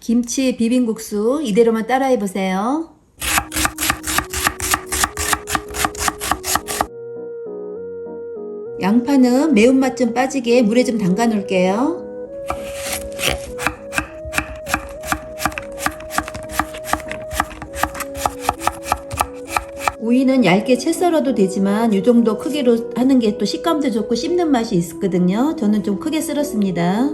김치 비빔국수 이대로만 따라해 보세요. 양파는 매운맛 좀 빠지게 물에 좀 담가 놓을게요. 오이는 얇게 채 썰어도 되지만 이 정도 크기로 하는 게 또 식감도 좋고 씹는 맛이 있거든요. 저는 좀 크게 썰었습니다.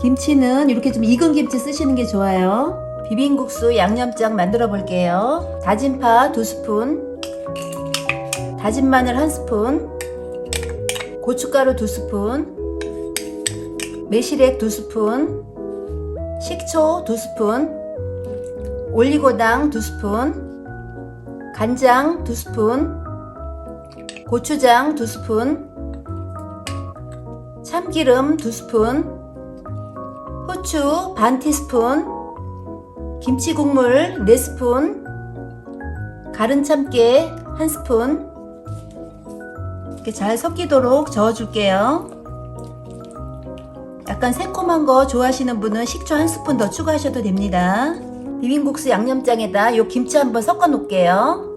김치는 이렇게 좀 익은 김치 쓰시는 게 좋아요. 비빔국수 양념장 만들어 볼게요. 다진 파 2스푼, 다진 마늘 1스푼, 고춧가루 2스푼, 매실액 2스푼, 식초 2스푼, 올리고당 2스푼, 간장 2스푼, 고추장 2스푼, 참기름 2스푼, 후추 반 티스푼, 김치 국물 4스푼, 가른 참깨 1스푼, 이렇게 잘 섞이도록 저어줄게요. 약간 새콤한 거 좋아하시는 분은 식초 한 스푼 더 추가하셔도 됩니다. 비빔국수 양념장에다 요 김치 한번 섞어 놓을게요.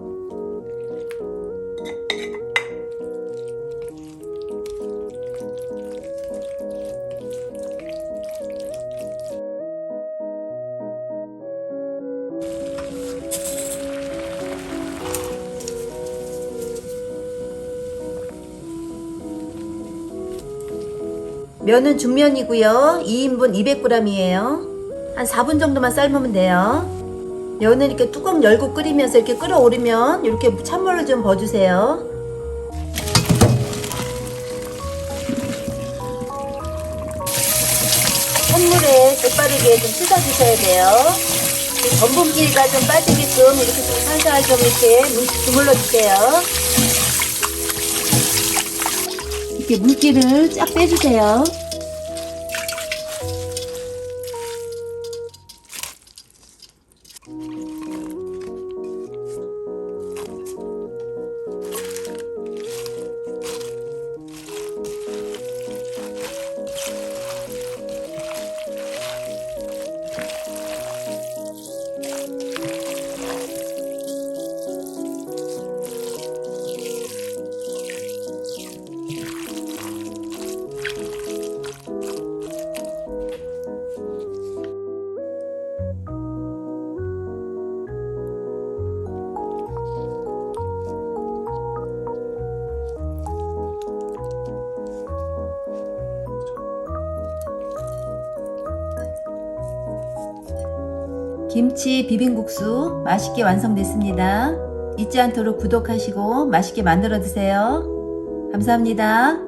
면은 중면이고요. 2인분 200g이에요. 한 4분 정도만 삶으면 돼요. 면은 이렇게 뚜껑 열고 끓이면서 이렇게 끓어오르면 이렇게 찬물을 좀 버주세요. 찬물에 재빠르게 좀 씻어주셔야 돼요. 이 전분기가 좀 빠지게끔 이렇게 좀 살살 좀 이렇게 주물러 주세요. 이렇게 물기를 쫙 빼주세요. 김치 비빔국수 맛있게 완성됐습니다. 잊지 않도록 구독하시고 맛있게 만들어 드세요. 감사합니다.